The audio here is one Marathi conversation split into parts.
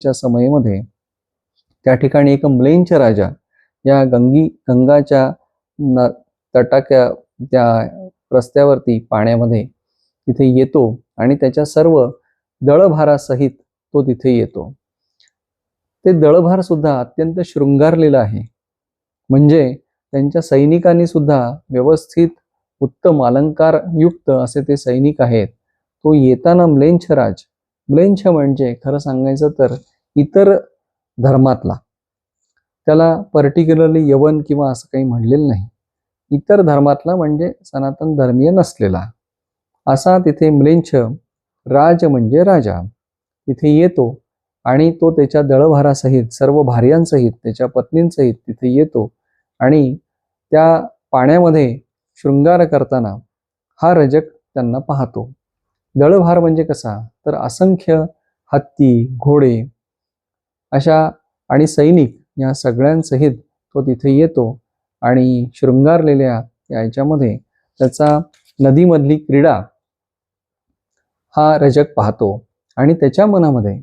च्या समयीमध्ये त्या ठिकाणी एक म्लेंच राजा या गंगी गंगाच्या न तटाक्या त्या रस्त्यावरती पाण्यामध्ये तिथे येतो आणि त्याच्या सर्व दळभारासहित तो तिथे येतो. ते दळभार सुद्धा अत्यंत शृंगारलेलं आहे. म्हणजे त्यांच्या सैनिकांनी सुद्धा व्यवस्थित उत्तम अलंकार युक्त असे ते सैनिक आहेत. तो येताना म्लेंछ राज म्लेंछ म्हणजे खरं सांगायचं तर इतर धर्मातला त्याला पर्टिक्युलरली यवन किंवा असं काही म्हणलेलं नाही. इतर धर्मातला म्हणजे सनातन धर्मीय नसलेला. असा तिथे म्लेंछ राज म्हणजे राजा. तिथे येतो आणि तो त्याच्या दळभारासहित सर्व भार्यांसहित त्याच्या पत्नींसहित तिथे येतो आणि त्या पाण्यामध्ये शृंगार करताना हा रजक त्यांना पाहतो. दळभार म्हणजे कसा? तर असंख्य हत्ती घोडे अशा आणि सैनिक या सगळ्यांसहित तो तिथे येतो आणि शृंगारलेल्या याच्यामध्ये त्याचा नदीमधली क्रीडा हा रजक पाहतो. आणि त्याच्या मनामध्ये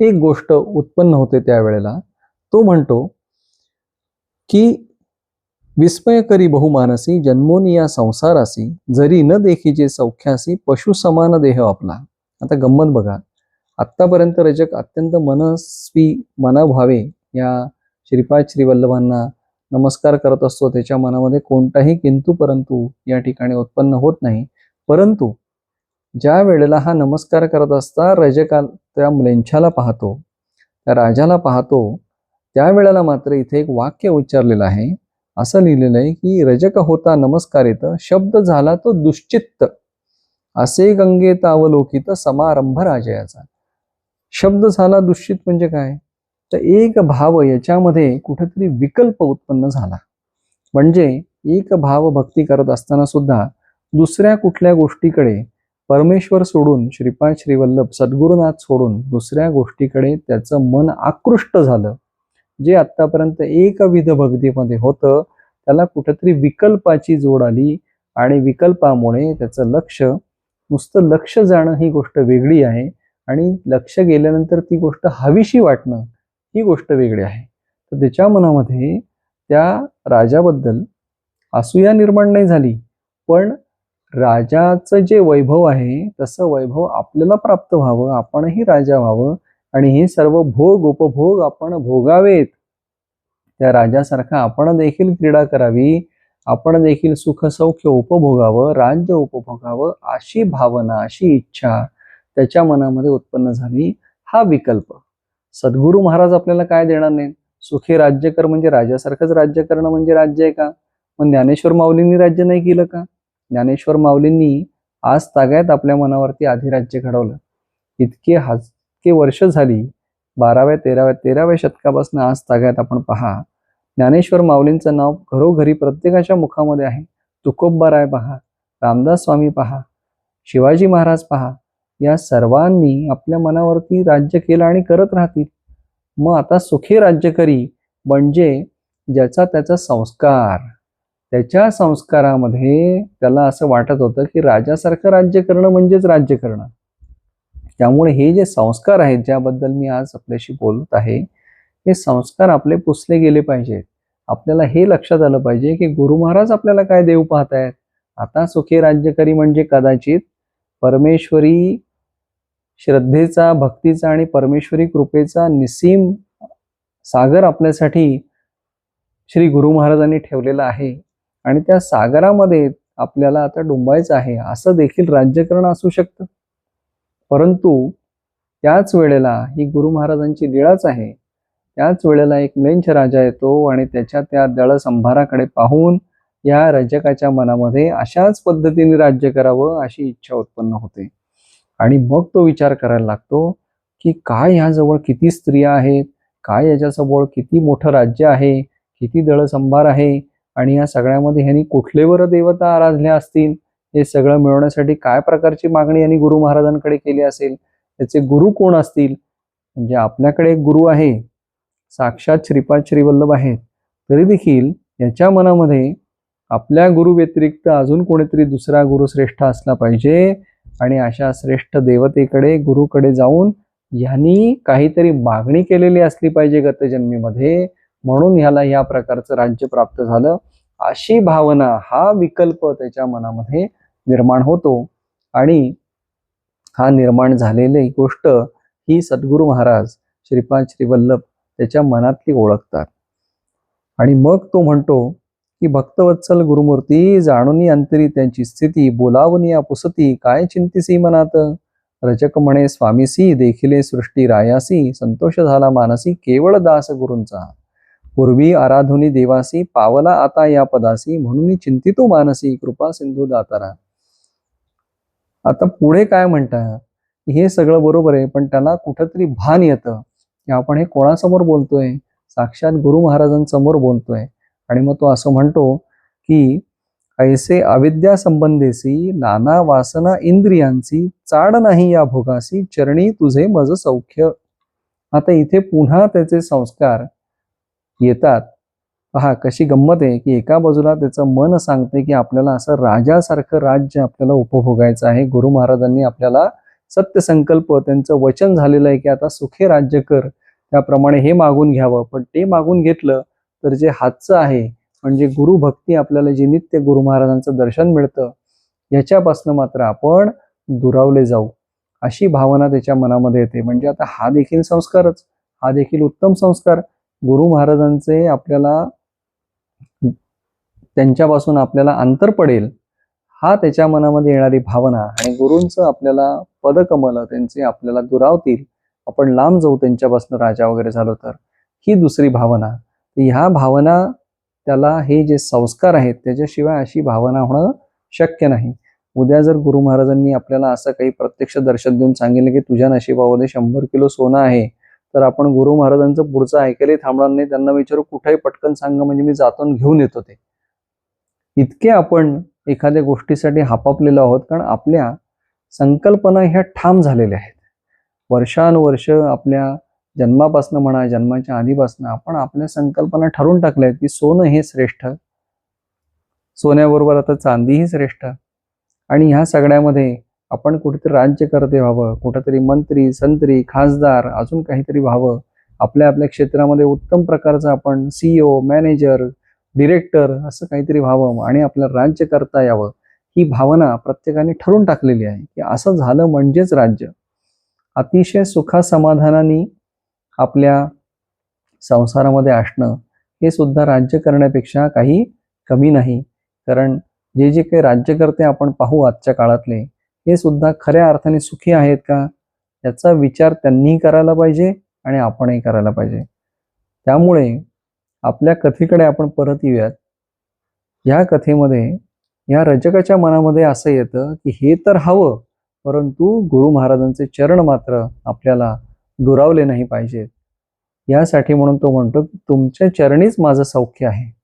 एक गोष्ट उत्पन्न होते त्यावेळेला. तो म्हणतो की विस्मयकरी बहुमानसी जन्मोनी या संसारासी जरी न देखीचे सौख्यासी पशु समान देह आपला. आता गंमत बघा. आत्तापर्यंत रजक अत्यंत मनस्वी मनाभावे या श्रीपाद श्रीवल्लभांना नमस्कार करत असतो त्याच्या मनामध्ये कोणताही किंतु परंतु या ठिकाणी उत्पन्न होत नाही. परंतु ज्या वेळेला हा नमस्कार करत असता रजका त्या म्लेंछाला पाहतो त्या राजाला पाहतो त्यावेळेला मात्र इथे एक वाक्य उच्चारलेलं आहे. असं लिहिलेलं आहे की रजक होता नमस्कार येत शब्द झाला तो दुश्चित्त. असे गंगेत अवलोकित समारंभ राजयाचा. शब्द झाला दुश्चित म्हणजे काय? तर एक भाव याच्यामध्ये कुठेतरी विकल्प उत्पन्न झाला. म्हणजे एक भाव भक्ती करत असताना सुद्धा दुसऱ्या कुठल्या गोष्टीकडे परमेश्वर सोडून श्रीपाद श्रीवल्लभ सद्गुरुनाथ सोडून दुसऱ्या गोष्टीकडे त्याचं मन आकृष्ट झालं. जे आतापर्यंत एकविध भक्तीमध्ये होतं त्याला कुठेतरी विकल्पाची जोड आली आणि विकल्पामुळे त्याचं लक्ष नुसतं लक्ष जाणं ही गोष्ट वेगळी आहे आणि लक्ष गेल्यानंतर ती गोष्ट हवीशी वाटणं ही गोष्ट वेगळी आहे. तर त्याच्या मनामध्ये त्या राजाबद्दल असूया निर्माण नाही झाली पण राजाचं जे वैभव आहे तसं वैभव आपल्याला प्राप्त व्हावं आपणही राजा व्हावं आणि हे सर्व भोग उपभोग आपण भोगावेत. त्या राजासारखा आपण देखील क्रीडा करावी आपण देखील सुख सौख्य उपभोगावं राज्य उपभोगावं अशी भावना अशी इच्छा त्याच्या मनामध्ये उत्पन्न झाली हा विकल्प. सद्गुरू महाराज आपल्याला काय देणार नाही सुखी राज्य कर म्हणजे राजासारखंच राज्य करणं म्हणजे राज्य आहे का? मग ज्ञानेश्वर माऊलींनी राज्य नाही केलं का? ज्ञानेश्वर माऊलींनी आज तागायत आपल्या मनावरती अधिराज्य घडवलं. इतके हज वर्ष झाली बाराव्या तेराव्या तेराव्या शतकापासून आज तागायत आपण पहा. ज्ञानेश्वर माऊलींचं नाव घरोघरी प्रत्येकाच्या मुखामध्ये आहे. तुकोब्बाराय पहा रामदास स्वामी पहा शिवाजी महाराज पहा या सर्वांनी आपल्या मनावरती राज्य केलं आणि करत राहतील. मग आता सुखी राज्यकरी म्हणजे ज्याचा त्याचा संस्कार. त्याच्या संस्कारामध्ये त्याला असं वाटत होतं की राजासारखं राज्य करणं म्हणजेच राज्य करणं. त्यामुळे हे जे संस्कार आहेत ज्याबद्दल मी आज आपल्याशी बोलत आहे हे संस्कार आपले पुसले गेले पाहिजेत. आपल्याला हे लक्षात आलं पाहिजे की गुरु महाराज आपल्याला काय देव पाहतायत? आता सुखी राज्यकरी म्हणजे कदाचित परमेश्वरी श्रद्धेचा भक्तीचा आणि परमेश्वरी कृपेचा निसीम सागर आपल्यासाठी श्री गुरु महाराजांनी ठेवलेला आहे. आणि त्या सागरामध्ये आपल्याला आता डुंबायचं आहे. असं देखील राज्यकरण असू शकतं. परंतु त्याच वेळेला ही गुरु महाराजांची दिळाच आहे. त्याच वेळेला एक म्लेंछ राजा येतो आणि त्याच्या त्या दळ संभाराकडे पाहून या रजकाच्या मनामध्ये अशाच पद्धतीने राज्य करावं अशी इच्छा उत्पन्न होते. आणि मग तो विचार करायला लागतो की काय ह्याजवळ किती स्त्रिया आहेत? काय याच्यासमोर किती मोठं राज्य आहे? किती दळ संभार आहे? आणि या सगळ्यामध्ये ह्यांनी कुठलेवर देवता आराधल्या असतील? हे सगळं मिळवण्यासाठी काय प्रकारची मागणी यांनी गुरु महाराजांकडे केली असेल? त्याचे गुरु कोण असतील? म्हणजे आपल्याकडे एक गुरु आहे. साक्षात श्रीपाद श्रीवल्लभ आहेत. तरी देखील याच्या मनामध्ये आपल्या गुरु व्यतिरिक्त अजून कोणीतरी दुसरा गुरु श्रेष्ठ असला पाहिजे आणि अशा श्रेष्ठ देवतेकडे गुरुकडे जाऊन यांनी काहीतरी मागणी केलेली असली पाहिजे गतजन्मीमध्ये. म्हणून ह्याला या प्रकारचं राज्य प्राप्त झालं. अशी भावना हा विकल्प त्याच्या मनामध्ये निर्माण होतो. आणि हा निर्माण झालेली गोष्ट ही सद्गुरू महाराज श्रीपाद श्रीवल्लभ त्याच्या मनातली ओळखतात. आणि मग तो म्हणतो की भक्तवत्सल गुरुमूर्ती जाणून अंतरी त्यांची स्थिती बोलावनी या पुसती काय चिंतिसी मनात? रजक म्हणे स्वामीसी देखिले सृष्टी रायासी संतोष झाला मानसी केवळ दास गुरूंचा. पूर्वी आराधुनी देवासी पावला आता या पदासी म्हणून चिंतितो मानसी कृपा सिंधू दातारा. आता पुढे काय म्हणतात हे सगळं बरोबर आहे पण त्याला कुठंतरी भान येतं की आपण हे कोणासमोर बोलतोय? साक्षात गुरु महाराजांसमोर बोलतोय. आणि मग तो असं म्हणतो की ऐसे अविद्या संबंधेसी नाना वासना इंद्रियांची चाड नाही या भोगासी चरणी तुझे मज सौख्य. आता इथे पुन्हा त्याचे संस्कार येतात. पहा कशी गंमत आहे की एका बाजूला त्याचं मन सांगते की आपल्याला असं राजासारखं राज्य आपल्याला उपभोगायचं आहे. गुरु महाराजांनी आपल्याला सत्य संकल्प त्यांचं वचन झालेलं आहे की आता सुखे राज्य कर. त्याप्रमाणे हे मागून घ्यावं. पण ते मागून घेतलं तर जे हातचं आहे म्हणजे गुरु भक्ती आपल्याला जे नित्य गुरु महाराजांचं दर्शन मिळतं याच्यापासनं मात्र आपण दुरावले जाऊ. अशी भावना त्याच्या मनामध्ये येते. म्हणजे आता हा देखील संस्कारच. हा देखील उत्तम संस्कार. गुरु महाराजांचे आपल्याला त्यांच्यापासून आपल्याला अंतर पडेल हा त्याच्या मनामध्ये येणारी भावना आणि गुरूंचं आपल्याला पदकमल त्यांचे आपल्याला दुरावतील आपण लांब जाऊ त्यांच्यापासून राजा वगैरे झालो तर ही दुसरी भावना. ह्या भावना त्याला हे जे संस्कार आहेत त्याच्याशिवाय अशी भावना होणं शक्य नाही. उद्या जर गुरु महाराजांनी आपल्याला असं काही प्रत्यक्ष दर्शन देऊन सांगितलं की तुझ्या नशिबामध्ये शंभर किलो सोनं आहे तर आपण गुरु महाराजांचं पुढचं ऐकायला थांबणार नाही. त्यांना विचारू कुठेही पटकन सांगा म्हणजे मी जातून घेऊन येतो ते. इतके आपण एखाद्या गोष्टीसाठी हापापलेलो आहोत कारण आपल्या संकल्पना ह्या ठाम झालेल्या आहेत. वर्षानुवर्ष आपल्या जन्मापासनं म्हणा जन्माच्या आधीपासनं आपण आपल्या संकल्पना ठरवून टाकल्या आहेत की सोनं हे श्रेष्ठ सोन्याबरोबर आता चांदीही श्रेष्ठ. आणि ह्या सगळ्यामध्ये आपण कुठेतरी राज्यकर्ते व्हावं कुठेतरी मंत्री संत्री खासदार अजून काहीतरी व्हावं. आपल्या आपल्या क्षेत्रामध्ये उत्तम प्रकारचं आपण सीईओ मॅनेजर डिरेक्टर असं काहीतरी व्हावं आणि आपल्याला राज्य करता यावं ही भावना प्रत्येकाने ठरवून टाकलेली आहे की असं झालं म्हणजेच राज्य. अतिशय सुखा समाधानाने आपल्या संसारामध्ये असणं हे सुद्धा राज्य करण्यापेक्षा काही कमी नाही. कारण जे जे काही राज्यकर्ते आपण पाहू आजच्या काळातले हे सुद्धा खऱ्या अर्थाने सुखी आहेत का? याचा विचार त्यांनीही करायला पाहिजे आणि आपणही करायला पाहिजे. त्यामुळे आपल्या कथेकडे आपण परत येऊयात. या कथेमध्ये या रचकाच्या मनामध्ये असं येतं की हे तर हवं परंतु गुरु महाराजांचे चरण मात्र आपल्याला दुरावले नाही पाहिजेत. यासाठी म्हणून तो म्हणतो की तुमच्या चरणीच माझं सौख्य आहे.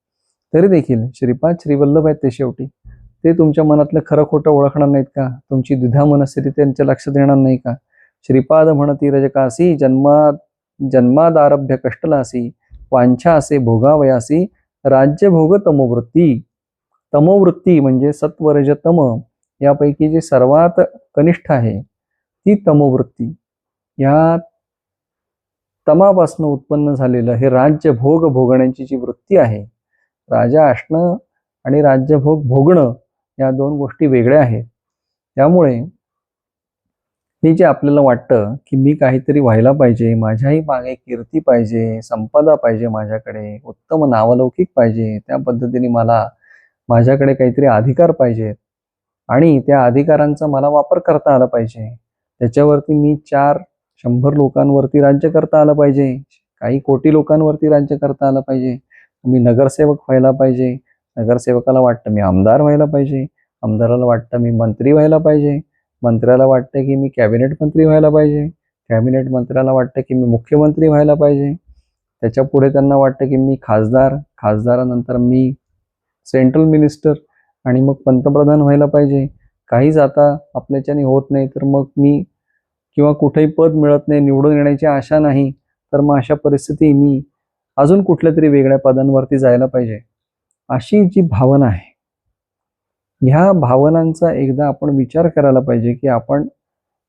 तरी देखील श्रीपाद श्रीवल्लभ आहेत ते शेवटी. ते तुमच्या मनातलं खरं खोटं ओळखणार नाहीत का? तुमची द्विधा मनस्थिती त्यांच्या लक्षात येणार नाही का? श्रीपाद म्हणती रजकासी जन्मा जन्मादारभ्य कष्टलासी वांछा असे भोगावयासी राज्यभोग तमोवृत्ती. तमोवृत्ती म्हणजे सत्वरज तम यापैकी जे सर्वात कनिष्ठ आहे ती तमोवृत्ती. या तमापासून उत्पन्न झालेलं हे राज्यभोग भोगण्याची जी वृत्ती आहे राजा असणं आणि राज्यभोग भोगणं या दोन गोष्टी वेगळ्या आहेत. त्यामुळे हे जे आपल्याला वाटतं की मी काहीतरी व्हायला पाहिजे माझ्याही मागे कीर्ती पाहिजे संपदा पाहिजे माझ्याकडे उत्तम नावलौकिक पाहिजे त्या पद्धतीने मला माझ्याकडे काहीतरी अधिकार पाहिजेत आणि त्या अधिकारांचा मला वापर करता आला पाहिजे. त्याच्यावरती मी चार शंभर लोकांवरती राज्य करता आलं पाहिजे काही कोटी लोकांवरती राज्य करता आलं पाहिजे मी नगरसेवक व्हायला पाहिजे नगरसेवकाला वाटतं मी आमदार व्हायला पाहिजे आमदाराला वाटतं मी मंत्री व्हायला पाहिजे मंत्र्याला वाटतं की मी कॅबिनेट मंत्री व्हायला पाहिजे. कॅबिनेट मंत्र्याला वाटतं की मी मुख्यमंत्री व्हायला पाहिजे. त्याच्या पुढे त्यांना वाटतं की मी खासदार खासदारानंतर मी सेंट्रल मिनिस्टर आणि मग पंतप्रधान व्हायला पाहिजे. काहीच आता आपल्याच्याने होत नाही तर मग मी किंवा कुठेही पद मिळत नाही निवडून येण्याची आशा नाही तर मग अशा परिस्थिती मी अजून कुठल्या तरी वेगळ्या पदांवरती जायला पाहिजे. अशी जी भावना आहे ह्या भावनांचा एकदा आपण विचार करायला पाहिजे की आपण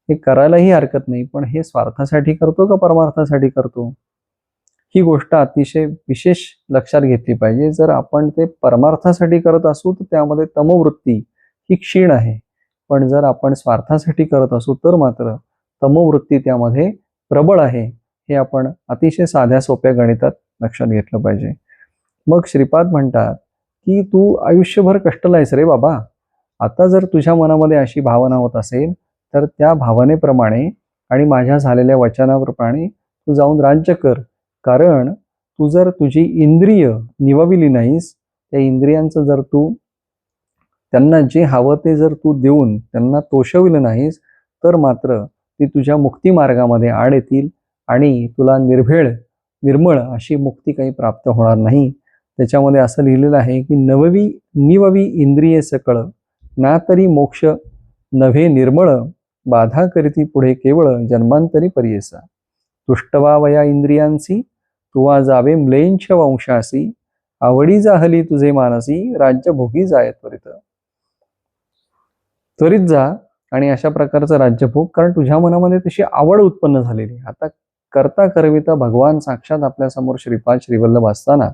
हे करायलाही हरकत नाही पण हे स्वार्थासाठी करतो का परमार्थासाठी करतो? ही गोष्ट अतिशय विशेष लक्षात घेतली पाहिजे. जर आपण ते परमार्थासाठी करत असू तर त्यामध्ये तमोवृत्ती ही क्षीण आहे. पण जर आपण स्वार्थासाठी करत असू तर मात्र तमोवृत्ती त्यामध्ये प्रबळ आहे. हे आपण अतिशय साध्या सोप्या गणितात लक्षात घेतलं पाहिजे. मग श्रीपाद म्हणतात की तू आयुष्यभर कष्टलायस रे बाबा. आता जर तुझ्या मनामध्ये अशी भावना होत असेल तर त्या भावनेप्रमाणे आणि माझ्या झालेल्या वचनाप्रमाणे तू जाऊन राज्य कर. कारण तू जर तुझी इंद्रिय निवविली नाहीस त्या इंद्रियांचं जर तू त्यांना जे हवं ते जर तू देऊन त्यांना तोषविलं नाहीस तर मात्र ती तुझ्या मुक्ती मार्गामध्ये आड येतील आणि तुला निर्भेळ निर्मळ अशी मुक्ती काही प्राप्त होणार नाही. त्याच्यामध्ये असं लिहिलेलं आहे की नववी निववी इंद्रिये सकळ ना तरी मोक्ष नव्हे निर्मळ बाधा करीती पुढे केवळ जन्मांतरी परियसा. तुष्टवा वया इंद्रियांसी तुवा जावे म्लेंछ वंशासी आवडी जाहली तुझे मानसी राज्य भोगी जाय त्वरित. त्वरित जा आणि अशा प्रकारचं राज्यभोग कारण तुझ्या मनामध्ये तशी आवड उत्पन्न झालेली आता करता करविता भगवान साक्षात आपल्यासमोर श्रीपाद श्रीवल्लभ असताना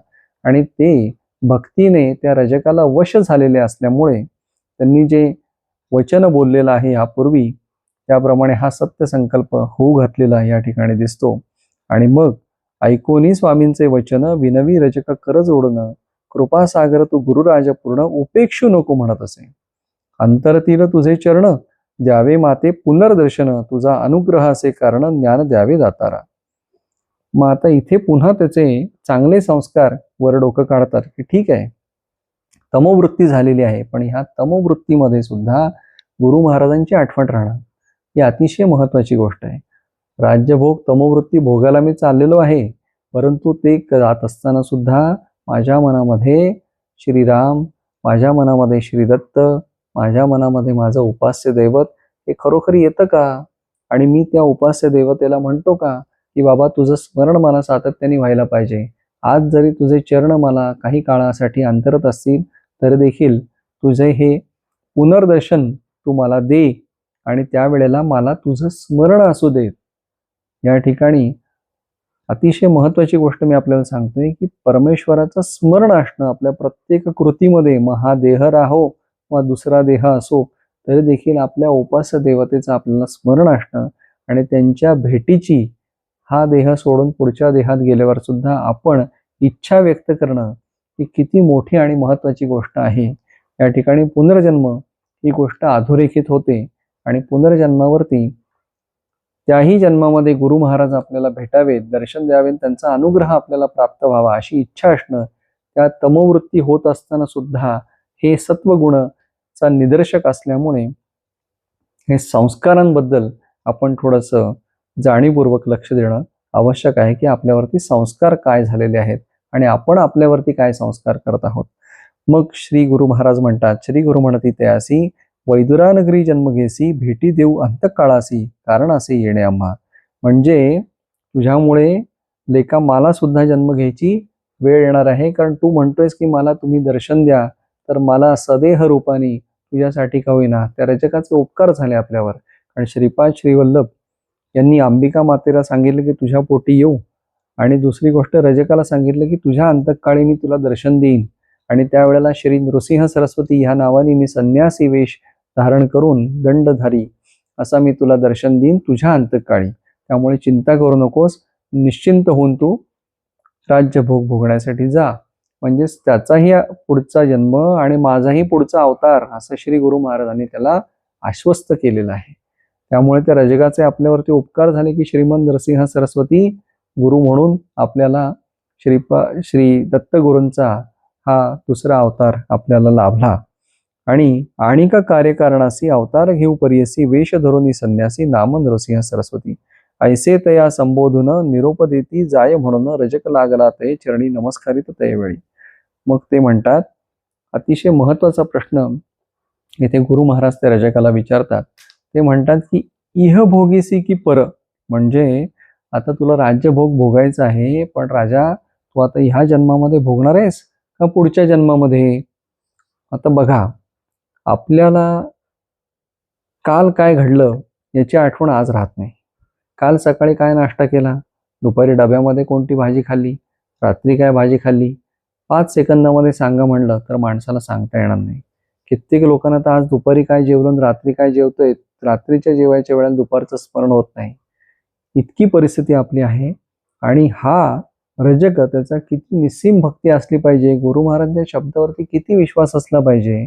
आणि ते भक्तीने त्या रजकाला वश झालेले असल्यामुळे त्यांनी जे वचन बोललेलं आहे यापूर्वी त्याप्रमाणे हा सत्य संकल्प होऊ घातलेला या ठिकाणी दिसतो. आणि मग ऐकोनी स्वामींचे वचन विनवी रजक करज ओढणं कृपासागर तू गुरुराज पूर्ण उपेक्षू नको म्हणत असे. अंतरतील तुझे चरण द्यावे माते पुनर्दर्शन तुझा अनुग्रह असे कारण ज्ञान द्यावे दातारा. मग आता इथे पुन्हा त्याचे चांगले संस्कार वर डोकं काढतात की ठीक आहे तमोवृत्ती झालेली आहे पण ह्या तमोवृत्तीमध्ये सुद्धा गुरु महाराजांची आठवण राहणं ही अतिशय महत्वाची गोष्ट आहे. राज्यभोग तमोवृत्ती भोगायला मी चाललेलो आहे परंतु ते जात असताना सुद्धा माझ्या मनामध्ये श्रीराम माझ्या मनामध्ये श्रीदत्त माझ्या मनामध्ये माझं उपास्य दैवत हे खरोखर येतं का? आणि मी त्या उपास्य देवतेला म्हणतो का? की बाबा तुझं स्मरण मला सातत्याने व्हायला पाहिजे. आज जरी तुझे चरण मला काही काळासाठी अंतरत असतील तर देखील तुझे हे पुनर्दर्शन तू मला दे आणि त्यावेळेला मला तुझं स्मरण असू दे. या ठिकाणी अतिशय महत्वाची गोष्ट मी आपल्याला सांगतोय की परमेश्वराचं स्मरण असणं आपल्या प्रत्येक कृतीमध्ये मग हा देह राहो वा दुसरा देह असो तरी देखील आपल्या उपास देवतेचं आपल्याला स्मरण असणं आणि त्यांच्या भेटीची हा देह सोडून पुढच्या देहात गेल्यावर सुद्धा आपण इच्छा व्यक्त करणं ही किती मोठी आणि महत्वाची गोष्ट आहे. या ठिकाणी पुनर्जन्म ही गोष्ट अधोरेखित होते आणि पुनर्जन्मावरती त्याही जन्मामध्ये गुरु महाराज आपल्याला भेटावेत दर्शन द्यावेत त्यांचा अनुग्रह आपल्याला प्राप्त व्हावा अशी इच्छा असणं त्या तमोवृत्ती होत असताना सुद्धा हे सत्वगुणचा निदर्शक असल्यामुळे हे संस्कारांबद्दल आपण थोडंसं जाणीवपूर्वक लक्ष देणं आवश्यक आहे की आपल्यावरती संस्कार काय झालेले आहेत आणि आपण आपल्यावरती काय संस्कार करत आहोत. मग श्री गुरु महाराज म्हणतात श्री गुरु म्हणती त्यासी वैदुरानगरी जन्म घेसी भेटी देऊ अंतकाळासी कारण असे येणे आम्हा. म्हणजे तुझ्यामुळे लेखा मला सुद्धा जन्म घ्यायची वेळ येणार आहे कारण तू म्हणतोयस की मला तुम्ही दर्शन द्या तर मला सदेह रूपाने तुझ्यासाठी का होईना? त्या रजकाचे उपकार झाले आपल्यावर. कारण श्रीपाद श्रीवल्लभ यांनी अंबिका मातेला सांगितलं की तुझ्या पोटी येऊ. आणि दुसरी गोष्ट रजकाला सांगितलं की तुझ्या अंतकाळी मी तुला दर्शन देईन. आणि त्यावेळेला श्री नृसिंह सरस्वती ह्या नावाने मी संन्यासी वेश धारण करून दंडधारी असा मी तुला दर्शन देईन तुझ्या अंतकाळी. त्यामुळे चिंता करू नकोस निश्चिंत होऊन तू राज्यभोग भोगण्यासाठी जा. म्हणजेच त्याचाही पुढचा जन्म आणि माझाही पुढचा अवतार असं श्री गुरु महाराजांनी त्याला आश्वस्त केलेलं आहे. त्यामुळे त्या रजगाचे आपल्यावरती उपकार झाले की श्रीमंत नरसिंह सरस्वती गुरु म्हणून आपल्याला श्रीपा श्री दत्तगुरूंचा हा दुसरा अवतार आपल्याला लाभला. आणि आणिका कार्यकारणासी अवतार घेऊ परियसी वेश धरुनी संन्यासी नाम नरसिंह सरस्वती. ऐसे तया संबोधून निरोप देती जाय म्हणून रजक लागला ते चरणी नमस्कारित तयवेळी. मग ते म्हणतात अतिशय महत्त्वाचा प्रश्न येथे गुरु महाराज त्या रजकाला विचारतात. ते म्हणतात की इह भोगीसी की पर. म्हणजे आता तुला राज्यभोग भोगायचा आहे पण राजा तू आता ह्या जन्मामध्ये भोगणार आहेस का पुढच्या जन्मामध्ये? आता बघा आपल्याला काल काय घडलं याची आठवण आज राहत नाही. काल सकाळी काय नाश्ता केला? दुपारी डब्यामध्ये कोणती भाजी खाल्ली? रात्री काय भाजी खाल्ली? पाच सेकंदामध्ये सांगा म्हणलं तर माणसाला सांगता येणार नाही. कित्येक लोकांना तर आज दुपारी काय जेवलं रात्री काय जेवतोय? रात्रीच्या जेवायच्या वेळेला दुपारचं स्मरण होत नाही. इतकी परिस्थिती आपली आहे आणि हा रजक त्याचा किती निस्सीम भक्ती असली पाहिजे गुरु महाराजांच्या शब्दावरती किती विश्वास असला पाहिजे.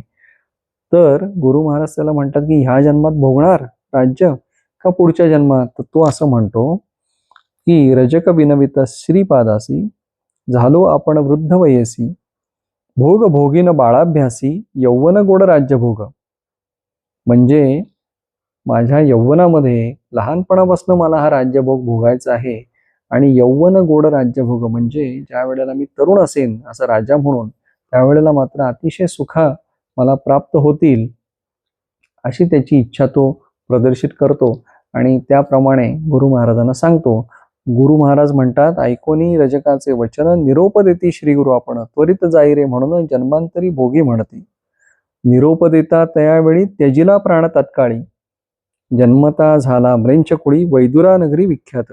तर गुरु महाराज त्याला म्हणतात की ह्या जन्मात भोगणार राज्य का पुढच्या जन्मात? तर तो असं म्हणतो की रजक बिनवित श्रीपादासी झालो आपण वृद्ध वयसी भोग भोगीन बाळाभ्यासी यौवन गोड राज्यभोग. म्हणजे माझ्या यौवनामध्ये लहानपणापासून मला हा राज्यभोग भोगायचा आहे. आणि यौवन गोड राज्यभोग म्हणजे ज्या वेळेला मी तरुण असेन असं राजा म्हणून त्यावेळेला मात्र अतिशय सुखा मला प्राप्त होतील अशी त्याची इच्छा तो प्रदर्शित करतो. आणि त्याप्रमाणे गुरु महाराजांना सांगतो. गुरु महाराज म्हणतात ऐकोनी रजकाचे वचन निरोपदेती श्री गुरु आपण त्वरित जाई रे म्हणून जन्मांतरी भोगी म्हणते. निरोप देता त्यावेळी त्यजिला प्राण तत्काळी. जन्मता झाला. ब्रेंचकुळी वैदुरा नगरी विख्यात.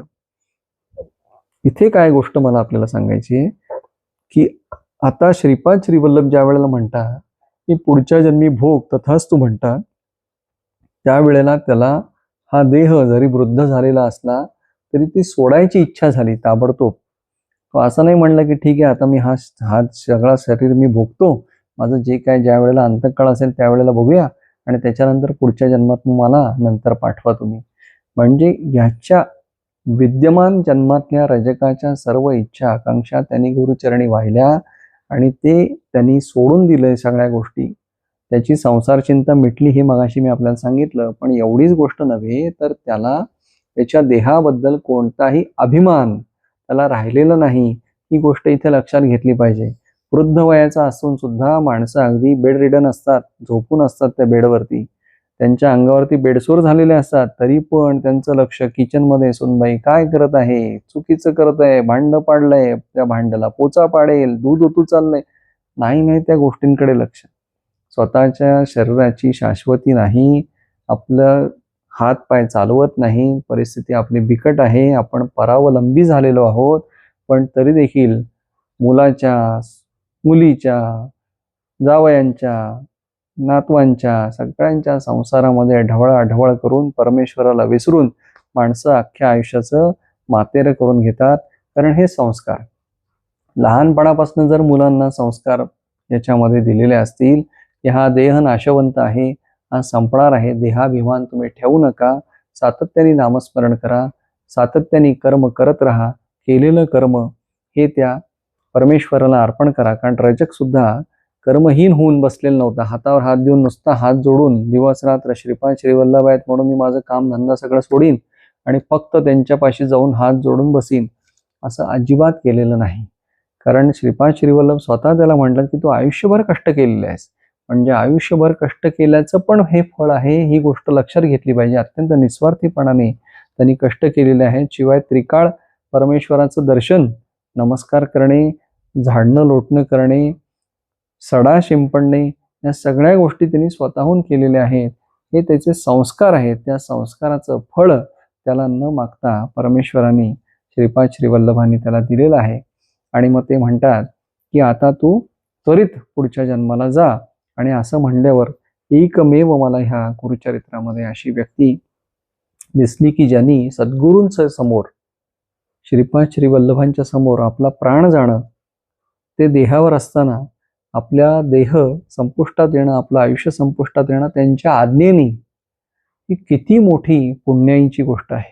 इथे काय गोष्ट मला आपल्याला सांगायची आहे? की आता श्रीपाद श्रीवल्लभ ज्या वेळेला म्हणता की पुढच्या जन्मी भोग तथाच तू म्हणता त्यावेळेला त्याला हा देह जरी वृद्ध झालेला असला तरी ती सोडायची इच्छा झाली ताबडतोब. तो असं नाही म्हणलं की ठीक आहे आता मी हा हा सगळा शरीर मी भोगतो. माझं जे काय ज्या वेळेला अंतकाळ असेल त्यावेळेला बघूया. आणि त्याच्यानंतर पुढच्या जन्मात मला नंतर पाठवा तुम्ही. म्हणजे ह्याच्या विद्यमान जन्मातल्या रजकाच्या सर्व इच्छा आकांक्षा त्यांनी गुरुचरणी वाहिल्या आणि ते त्यांनी सोडून दिलंय सगळ्या गोष्टी. त्याची संसार चिंता मिटली हे मगाशी मी आपल्याला सांगितलं. पण एवढीच गोष्ट नव्हे तर त्याला त्याच्या देहाबद्दल कोणताही अभिमान त्याला राहिलेला नाही. ही गोष्ट इथे लक्षात घेतली पाहिजे. वृद्ध वयाचा असून सुद्धा माणसं अगदी बेड रिडन असतात झोपून असतात त्या बेडवरती. त्यांच्या अंगावरती बेडसोर झालेले असतात तरी पण त्यांचं लक्ष किचनमध्ये सुनबाई काय करत आहे? चुकीचं करत आहे भांड पाडलंय त्या भांड्याला पोचा पाडेल दूध ओतू चाललंय. नाही नाही त्या गोष्टींकडे लक्ष. स्वतःच्या शरीराची शाश्वती नाही आपलं हात पाय चालवत नाही परिस्थिती आपली बिकट आहे आपण परावलंबी झालेलो आहोत पण तरी देखील मुलाच्या मुलीच्या जावयांच्या नातवांच्या सगळ्यांच्या संसारामध्ये ढवळाढवळ करून परमेश्वराला विसरून माणसं अख्ख्या आयुष्याचं मातेर करून घेतात. कारण हे संस्कार. लहानपणापासून जर मुलांना संस्कार याच्यामध्ये दिलेले असतील की हा देह नाशवंत आहे हा संपणार आहे देहाभिमान तुम्ही ठेवू नका सातत्याने नामस्मरण करा सातत्याने कर्म करत राहा केलेलं कर्म हे त्या परमेश्वराला अर्पण करा. कारण रजक सुद्धा कर्महीन होऊन बसलेलं नव्हतं. हातावर हात देऊन नुसता हात जोडून दिवस रात्र श्रीपाद श्रीवल्लभ आहेत म्हणून मी माझं काम धंदा सगळं सोडीन आणि फक्त त्यांच्यापाशी जाऊन हात जोडून बसीन असं अजिबात केलेलं नाही. कारण श्रीपाद श्रीवल्लभ स्वतः त्याला म्हटलं की तू आयुष्यभर कष्ट केलेले आहेस. म्हणजे आयुष्यभर कष्ट केल्याचं पण हे फळ आहे ही गोष्ट लक्षात घेतली पाहिजे. अत्यंत निस्वार्थीपणाने त्यांनी कष्ट केलेले आहेत. शिवाय त्रिकाळ परमेश्वराचं दर्शन नमस्कार करणे झाडणं लोटणं करणे सडा शिंपडणे या सगळ्या गोष्टी त्यांनी स्वतःहून केलेल्या आहेत. हे त्याचे संस्कार आहेत. त्या संस्काराचं फळ त्याला न मागता परमेश्वराने श्रीपाद श्रीवल्लभांनी त्याला दिलेलं आहे. आणि मग ते म्हणतात की आता तू त्वरित पुढच्या जन्माला जा आणि असं म्हणल्यावर एकमेव मला ह्या गुरुचरित्रामध्ये अशी व्यक्ती दिसली की ज्यांनी सद्गुरूंच्या समोर श्रीपाद श्रीवल्लभांच्या समोर आपला प्राण जाणं ते देहावर असताना आपल्या देह संपुष्टात येणं आपलं आयुष्य संपुष्टात येणं त्यांच्या आज्ञेने ही किती मोठी पुण्याईची गोष्ट आहे.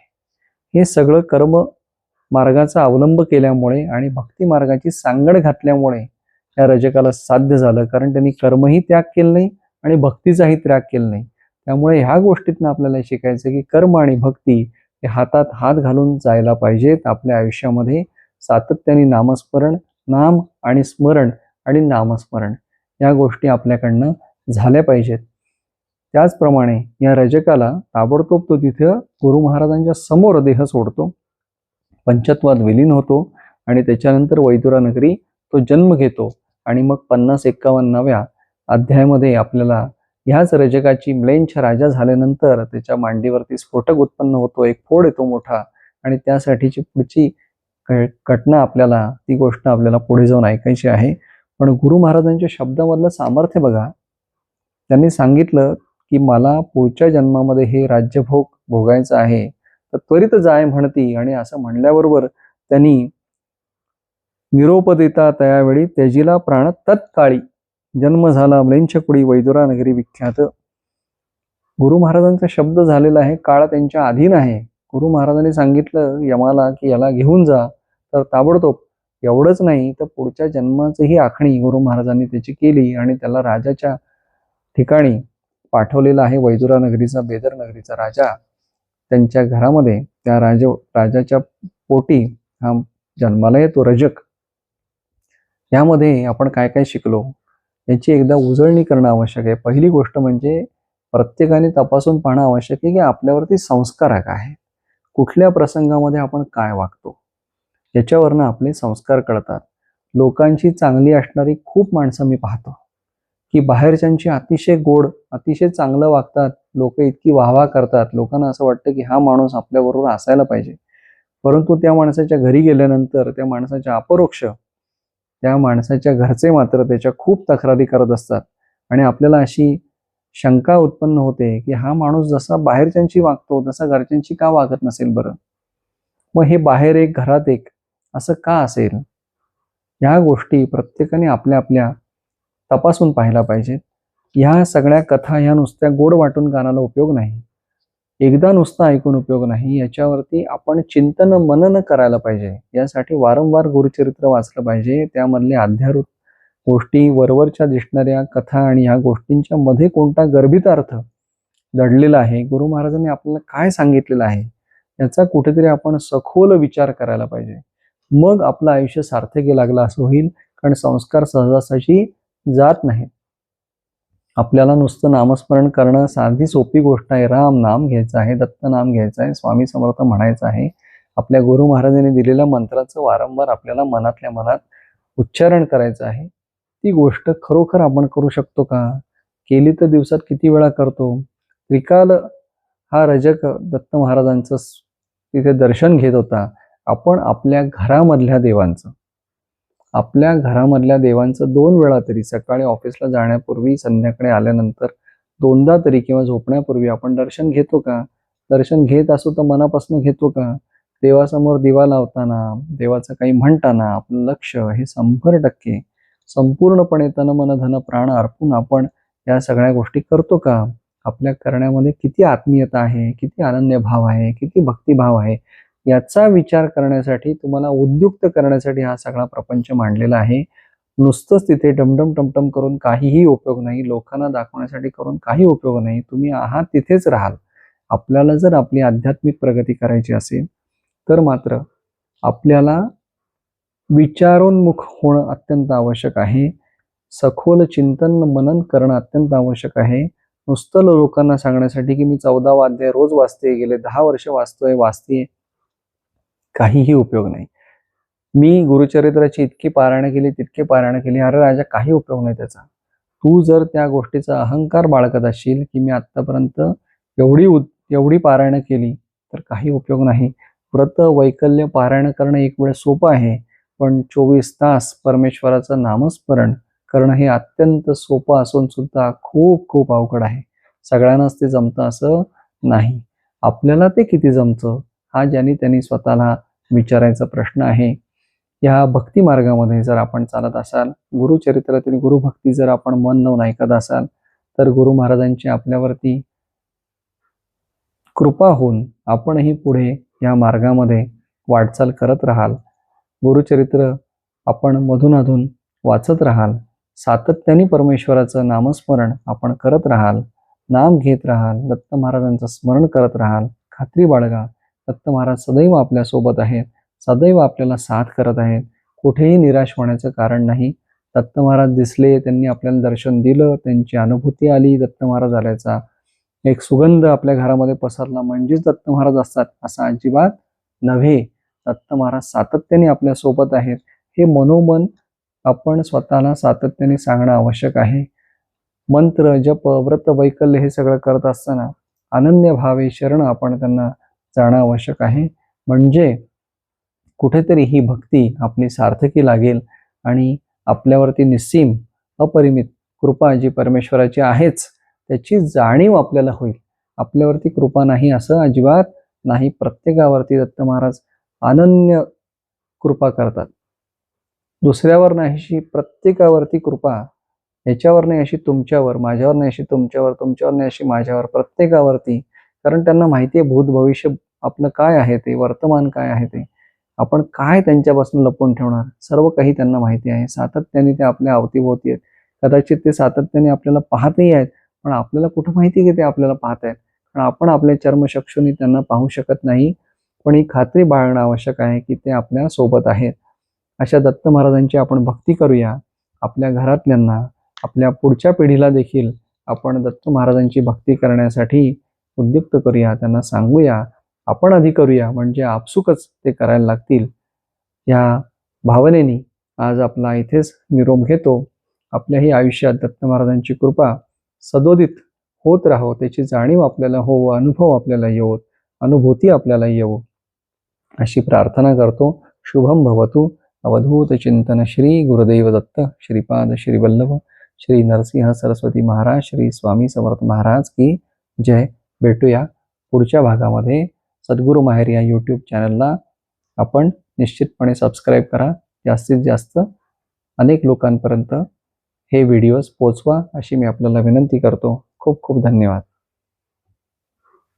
हे सगळं कर्म मार्गाचा अवलंब केल्यामुळे आणि भक्ती मार्गाची सांगड घातल्यामुळे या रजकाला साध्य झालं. कारण त्यांनी कर्मही त्याग केलं नाही आणि भक्तीचाही त्याग केला नाही. त्यामुळे ह्या गोष्टीतनं आपल्याला शिकायचं की कर्म आणि भक्ती हे हातात हात घालून जायला पाहिजेत. आपल्या आयुष्यामध्ये सातत्याने नामस्मरण नाम आणि स्मरण आणि नामस्मरण या गोष्टी आपल्याकडनं झाल्या पाहिजेत. त्याचप्रमाणे या रजकाला ताबडतोब तो तिथं गुरु महाराजांच्या समोर देह सोडतो. पंचत्वात विलीन होतो आणि त्याच्यानंतर वैदुरा नगरी तो जन्म घेतो. आणि मग पन्नास एक्कावन्नाव्या अध्यायामध्ये आपल्याला ह्याच रजकाची म्लेंछ राजा झाल्यानंतर त्याच्या मांडीवरती स्फोटक उत्पन्न होतो एक फोड येतो मोठा. आणि त्यासाठीची पुढची घटना आपल्याला ती गोष्ट आपल्याला पुढे जाऊन ऐकायची आहे. पण गुरु महाराजांच्या शब्दामधलं सामर्थ्य बघा. त्यांनी सांगितलं की मला पुढच्या जन्मामध्ये हे राज्यभोग भोगायचं आहे. तर त्वरित जाय म्हणती आणि असं म्हणल्याबरोबर त्यांनी निरोप देता त्यावेळी त्याजीला प्राण तत्काळी जन्म झाला म्लेंचकुडी वैदुरा नगरी विख्यात. गुरु महाराजांचा शब्द झालेला आहे काळ त्यांच्या अधीन आहे. गुरु महाराजांनी सांगितलं यमाला की याला घेऊन जा तर ताबडतोब एवढंच नाही तर पुढच्या जन्माचीही आखणी गुरु महाराजांनी त्याची केली आणि त्याला राजाच्या ठिकाणी पाठवलेला आहे वैदुरानगरीचा बेदर नगरीचा राजा. त्यांच्या घरामध्ये त्या राज राजाच्या पोटी हा जन्माला येतो रजक. यामध्ये आपण काय काय शिकलो? याची एकदा उजळणी करणं आवश्यक आहे. पहिली गोष्ट म्हणजे प्रत्येकाने तपासून पाहणं आवश्यक आहे की आपल्यावरती संस्कार काय आहे कुठल्या प्रसंगामध्ये आपण काय वागतो? याच्यावरनं आपले संस्कार कळतात. लोकांची चांगली असणारी खूप माणसं मी पाहतो. की बाहेरच्यांची अतिशय गोड अतिशय चांगलं वागतात. लोक इतकी वाहवा करतात. लोकांना असं वाटतं की हा माणूस आपल्याबरोबर असायला पाहिजे. परंतु त्या माणसाच्या घरी गेल्यानंतर त्या माणसाच्या अपरोक्ष त्या माणसाच्या घरचे मात्र त्याच्या खूप तक्रारी करत असतात. आणि आपल्याला अशी शंका उत्पन्न होते की हा माणूस जसा बाहेरच्यांशी वागतो तसा घरच्यांशी का वागत नसेल बरं? मग हे बाहेर एक घरात एक असं का असेल? ह्या गोष्टी प्रत्येकाने आपल्या आपल्या तपासून पाहायला पाहिजेत. ह्या सगळ्या कथा ह्या नुसत्या गोड वाटून गाण्याला उपयोग नाही. एकदा नुसतं ऐकून उपयोग नाही याच्यावरती आपण चिंतन मनन करायला पाहिजे. यासाठी वारंवार गुरुचरित्र वाचलं पाहिजे. त्यामधले अध्यारूप गोष्टी वरवरच्या दिसणाऱ्या कथा आणि ह्या गोष्टींच्या मध्ये कोणता गर्भित अर्थ दडलेला आहे गुरु महाराजांनी आपल्याला काय सांगितलेलं आहे याचा कुठेतरी आपण सखोल विचार करायला पाहिजे. मग आपलं आयुष्य सार्थकी लागलं असं होईल कारण संस्कार सहजासहजी जात नाहीत. आपल्याला नुसतं नामस्मरण करणं साधी सोपी गोष्ट आहे. राम नाम घ्यायचं आहे दत्त नाम घ्यायचं आहे स्वामी समर्थ म्हणायचं आहे. आपल्या गुरु महाराजांनी दिलेल्या मंत्राचं वारंवार आपल्याला मनातल्या मनात उच्चारण करायचं आहे. ती गोष्ट खरोखर आपण करू शकतो का? केली तर दिवसात किती वेळा करतो? त्रिकाल हा रजक दत्त महाराजांचं तिथे दर्शन घेत होता. आपण आपल्या घरामधल्या देवांचं. आपल्या घरामधल्या देवांचं दोन वेळा तरी सकाळी ऑफिसला जाण्यापूर्वी संध्याकाळी आल्यानंतर दोनदा तरी किंवा झोपण्यापूर्वी आपण दर्शन घेतो का? दर्शन घेत असू तर मनापासून घेतो का? देवासमोर दिवा लावताना देवाचं काही म्हणताना आपलं लक्ष हे शंभर टक्के संपूर्णपणे तन मन धन प्राण अर्पून आपण या सगळ्या गोष्टी करतो का? आपल्या करण्यामध्ये किती आत्मीयता आहे किती अनन्य भाव आहे किती भक्तिभाव आहे? याचा विचार करण्यासाठी तुम्हाला उद्युक्त करण्यासाठी हा सगळा प्रपंच मांडलेला आहे. नुसतंच तिथे डमडम टमटम करून काहीही उपयोग नाही. लोकांना दाखवण्यासाठी करून काही उपयोग नाही. तुम्ही आहात तिथेच राहाल. आपल्याला जर आपली आध्यात्मिक प्रगती करायची असेल तर मात्र आपल्याला विचारोन्मुख होणं अत्यंत आवश्यक आहे. सखोल चिंतन मनन करणं अत्यंत आवश्यक आहे. नुसतं लोकांना सांगण्यासाठी की मी चौदा वाद्य रोज वाचते गेले दहा वर्ष वाचतोय वाचते काहीही उपयोग नाही. मी गुरुचरित्राची इतकी पारायणं केली तितकी पारायणं केली अरे राजा काही उपयोग नाही त्याचा. तू जर त्या गोष्टीचा अहंकार बाळगत असशील की मी आत्तापर्यंत एवढी एवढी पारायणं केली तर काही उपयोग नाही. व्रत वैकल्य पारायण करणं एक वेळ सोपं आहे पण चोवीस तास परमेश्वराचं नामस्मरण करणं हे अत्यंत सोपं असून सुद्धा खूप खूप अवघड आहे. सगळ्यांनाच ते जमतं असं नाही. आपल्याला ते किती जमतं? हा ज्यांनी त्यांनी स्वतःला विचारायचा प्रश्न आहे. या भक्ती मार्गामध्ये जर आपण चालत असाल गुरुचरित्रातील गुरुभक्ती जर आपण मन लावून ऐकत असाल तर गुरु महाराजांची आपल्यावरती कृपा होऊन आपणही पुढे या मार्गामध्ये वाटचाल करत राहाल. गुरुचरित्र आपण मधून वाचत राहाल. सातत्याने परमेश्वराचं नामस्मरण आपण करत राहाल. नाम घेत राहाल. दत्त महाराजांचं स्मरण करत राहाल. खात्री बाळगा. दत्त महाराज सदैव आपल्यासोबत आहेत सदैव आपल्याला साथ करत आहेत. कुठेही निराश होण्याचं कारण नाही. दत्त महाराज दिसले त्यांनी आपल्याला दर्शन दिलं त्यांची अनुभूती आली दत्त महाराज आल्याचा. एक सुगंध आपल्या घरामध्ये पसरला म्हणजेच दत्त महाराज असतात असं अजिबात नव्हे. दत्त महाराज सातत्याने आपल्यासोबत आहेत. हे मनोमन आपण स्वतःला सातत्याने सांगणं आवश्यक आहे. मंत्र जप व्रत वैकल्य हे सगळं करत असताना अनन्य भावे शरण आपण त्यांना जाणं आवश्यक आहे. म्हणजे कुठेतरी ही भक्ती आपली सार्थकी लागेल आणि आपल्यावरती निस्सीम अपरिमित कृपा जी परमेश्वराची आहेच त्याची जाणीव आपल्याला होईल. आपल्यावरती कृपा नाही असं अजिबात नाही. प्रत्येकावरती दत्त महाराज अनन्य कृपा करतात. दुसऱ्यावर नाही अशी प्रत्येकावरती कृपा. याच्यावर नाही अशी तुमच्यावर माझ्यावर नाही अशी तुमच्यावर तुमच्यावर नाही अशी माझ्यावर प्रत्येकावरती. कारण त्यांना माहिती आहे भूत भविष्य आपलं काय आहे ते वर्तमान काय आहे ते आपण काय त्यांच्यापासून लपवून ठेवणार? सर्व काही त्यांना माहिती आहे. सातत्याने ते आपल्या अवतीभोवती आहेत. कदाचित ते सातत्याने आपल्याला पाहतही आहेत पण आपल्याला कुठं माहिती की ते आपल्याला पाहत आहेत? कारण आपण आपल्या चर्मशक्षुनी त्यांना पाहू शकत नाही पण ही खात्री बाळगणं आवश्यक आहे की ते आपल्यासोबत आहेत. अशा दत्त महाराजांची आपण भक्ती करूया. आपल्या घरातल्यांना आपल्या पुढच्या पिढीला देखील आपण दत्त महाराजांची भक्ती करण्यासाठी उद्युक्त करूया त्यांना सांगूया. आपण आधी करूया म्हणजे आपसुकच ते करायला लागतील. या भावनेनी आज आपला इथेच निरोप घेतो. आपल्याही आयुष्यात दत्त महाराजांची कृपा सदोदित होत राहो त्याची जाणीव आपल्याला हो अनुभव आपल्याला येवो अनुभूती आपल्याला येवो. अशी प्रार्थना करतो. शुभम भवतु. अवधूत चिंतन श्री गुरुदेव दत्त श्रीपाद श्री वल्लभ श्री नरसिंह सरस्वती महाराज श्री स्वामी समर्थ महाराज की जय. भेटूया पुढच्या भागामध्ये. सद्गुरू माहेर या यूट्यूब चॅनलला आपण निश्चितपणे सबस्क्राईब करा. जास्तीत जास्त अनेक लोकांपर्यंत हे व्हिडिओज पोचवा अशी मी आपल्याला विनंती करतो. खूप खूप धन्यवाद.